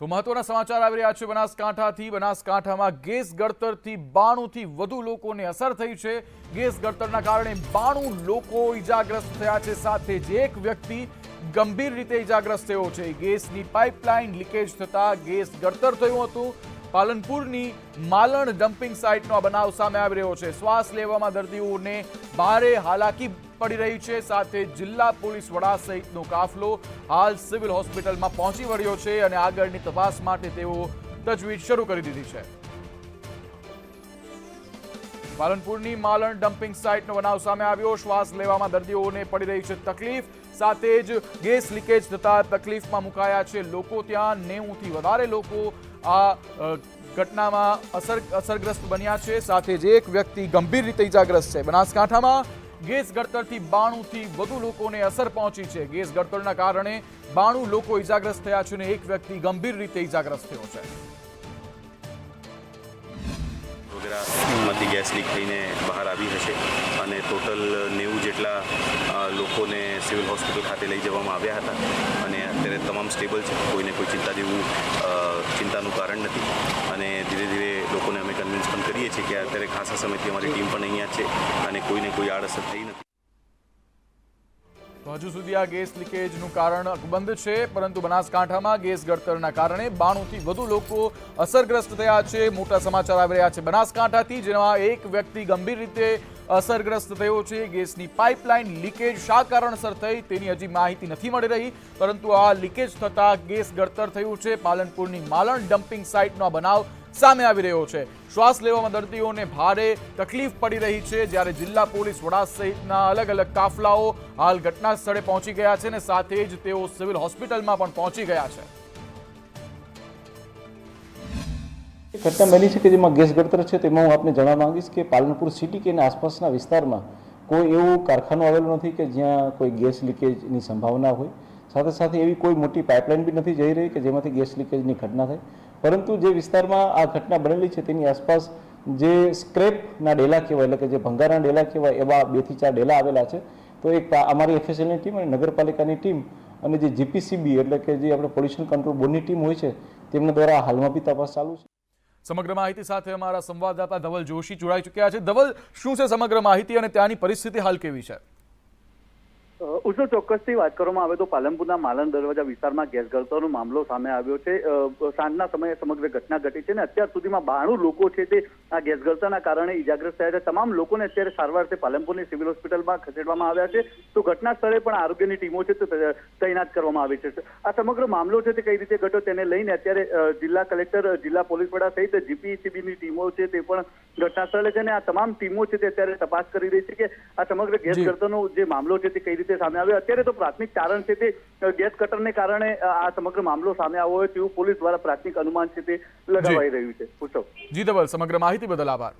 તો મહત્વના સમાચાર આવી રહ્યા છે. બનાસકાંઠાથી બનાસકાંઠામાં ગેસ ગળતરથી બાણુંથી વધુ લોકોને અસર થઈ છે. ગેસ ગળતરના કારણે બાણું લોકો ઈજાગ્રસ્ત થયા છે. સાથે જ એક વ્યક્તિ ગંભીર રીતે ઈજાગ્રસ્ત થયો છે. ગેસની પાઇપલાઇન લીકેજ થતા ગેસ ગળતર થયું હતું. પાલનપુરની માલણ ડમ્પિંગ સાઇટનો બનાવ સામે આવી રહ્યો છે. શ્વાસ લેવામાં દર્દીઓને ભારે હાલાકી પડી રહી છે. સાથે જિલ્લા પોલીસ વડા સહિતનો કાફલો હાલ સિવિલ હોસ્પિટલમાં પહોંચી વળ્યો છે અને આગળની તપાસ માટે તેઓ તજવીજ શરૂ કરી દીધી છે. પાલનપુરની માલણ ડમ્પિંગ સાઇટનો બનાવ સામે આવ્યો. શ્વાસ લેવામાં દર્દીઓને પડી રહી છે તકલીફ. સાથે જ ગેસ લીકેજ થતા તકલીફમાં મુકાયા છે લોકો. ત્યાં નેવુંથી વધારે લોકો આ ઘટનામાં અસર, અસરગ્રસ્ત બન્યા છે. સાથે જ એક વ્યક્તિ ગંભીર રીતે ઇજાગ્રસ્ત છે. બનાસકાંઠામાં ગેસ ગળતરથી બાણુંથી વધુ લોકોને અસર પહોંચી છે. ગેસ ગળતરના કારણે બાણું લોકો ઇજાગ્રસ્ત થયા છે અને એક વ્યક્તિ ગંભીર રીતે ઇજાગ્રસ્ત થયો છે. ગેસ લીક થઈને બહાર આવી હશે અને ટોટલ નેવું જેટલા લોકોને સિવિલ હોસ્પિટલ ખાતે લઈ જવામાં આવ્યા હતા. અને તમામ સ્ટેબલ છે. કોઈને કોઈ ચિંતા જેવું ચિંતાનું કારણ નથી. અને ધીરે ધીરે લોકોને અમે કન્વિન્સ પણ કરીએ છીએ કે અત્યારે ખાસા સમયથી અમારી ટીમ પણ અહીંયા છે અને કોઈને કોઈ આડઅસર થઈ નથી. તો હજુ સુધી આ ગેસ લીકેજનું કારણ અકબંધ છે, પરંતુ બનાસકાંઠામાં ગેસ ગળતરના કારણે બાણુંથી વધુ લોકો અસરગ્રસ્ત થયા છે. મોટા સમાચાર આવી રહ્યા છે બનાસકાંઠાથી, જેમાં એક વ્યક્તિ ગંભીર રીતે અસરગ્રસ્ત થયો છે. ગેસની પાઇપલાઇન લીકેજ શા કારણસર થઈ તેની હજી માહિતી નથી મળી રહી, પરંતુ આ લીકેજ થતાં ગેસ ગળતર થયું છે. પાલનપુરની માલણ ડમ્પિંગ સાઇટનો બનાવ સામે આવી રહ્યો છે. શ્વાસ લેવામાં દર્દીઓને ભારે તકલીફ પડી રહી છે. જ્યારે જિલ્લા પોલીસ વડા સહિતના અલગ અલગ કાફલાઓ હાલ ઘટના સ્થળે પહોંચી ગયા છે અને સાથે જ તેઓ સિવિલ હોસ્પિટલમાં પણ પહોંચી ગયા છે. ઘટના બની છે કે જેમાં ગેસ ગળતર છે તેમાં હું આપને જણાવવા માંગીશ કે પાલનપુર સિટી કે આસપાસના વિસ્તારમાં કોઈ એવું કારખાનું આવેલું નથી કે જ્યાં કોઈ ગેસ લીકેજની સંભાવના હોય. સાથે સાથે એવી કોઈ મોટી પાઇપલાઇન બી નથી જઈ રહી કે જેમાંથી ગેસ લીકેજની ઘટના થાય. પરંતુ જે વિસ્તારમાં આ ઘટના બનેલી છે તેની આસપાસ જે સ્ક્રેપના ડેલા કહેવાય એટલે કે જે ભંગારના ડેલા કહેવાય એવા બેથી ચાર ડેલા આવેલા છે. તો એક અમારી એફએસએલની ટીમ અને નગરપાલિકાની ટીમ અને જે જીપીસીબી એટલે કે જે આપણે પોલ્યુશન કંટ્રોલ બોર્ડની ટીમ હોય છે તેમના દ્વારા હાલમાં બી તપાસ ચાલુ છે. સમગ્ર માહિતી સાથે અમારા સંવાદદાતા ધવલ જોશી જોડાઈ ચૂક્યા છે. ધવલ શું છે સમગ્ર માહિતી અને ત્યાંની પરિસ્થિતિ હાલ કેવી છે? ઉસો ચોક્કસથી વાત કરવામાં આવે તો પાલનપુરના માલન દરવાજા વિસ્તારમાં ગેસ ગળતરનો મામલો સામે આવ્યો છે. સાંજના સમયે સમગ્ર ઘટના ઘટી છે અને અત્યાર સુધીમાં બાણું લોકો છે તે આ ગેસ ગળતરના કારણે ઇજાગ્રસ્ત થયા છે. તમામ લોકોને અત્યારે સારવાર પાલનપુરની સિવિલ હોસ્પિટલમાં ખસેડવામાં આવ્યા છે. તો ઘટના સ્થળે પણ આરોગ્યની ટીમો છે તે તૈનાત કરવામાં આવી છે. આ સમગ્ર મામલો છે તે કઈ રીતે ઘટ્યો તેને લઈને અત્યારે જિલ્લા કલેક્ટર જિલ્લા પોલીસ વડા સહિત જીપીસીબીની ટીમો છે તે પણ ઘટના સ્થળે છે અને આ તમામ ટીમો છે તે અત્યારે તપાસ કરી રહી છે કે આ સમગ્ર ગેસ. ગળતરનો જે મામલો છે તે કઈ રીતે સામે આવ્યો. અત્યારે તો પ્રાથમિક કારણ છે તે ગેસ કટરને કારણે આ સમગ્ર મામલો સામે આવ્યો હોય તેવું પોલીસ દ્વારા પ્રાથમિક અનુમાન છે તે લગાવાઈ રહ્યું છે. પૂછો. જી ધવલ સમગ્ર માહિતી બદલ આભાર.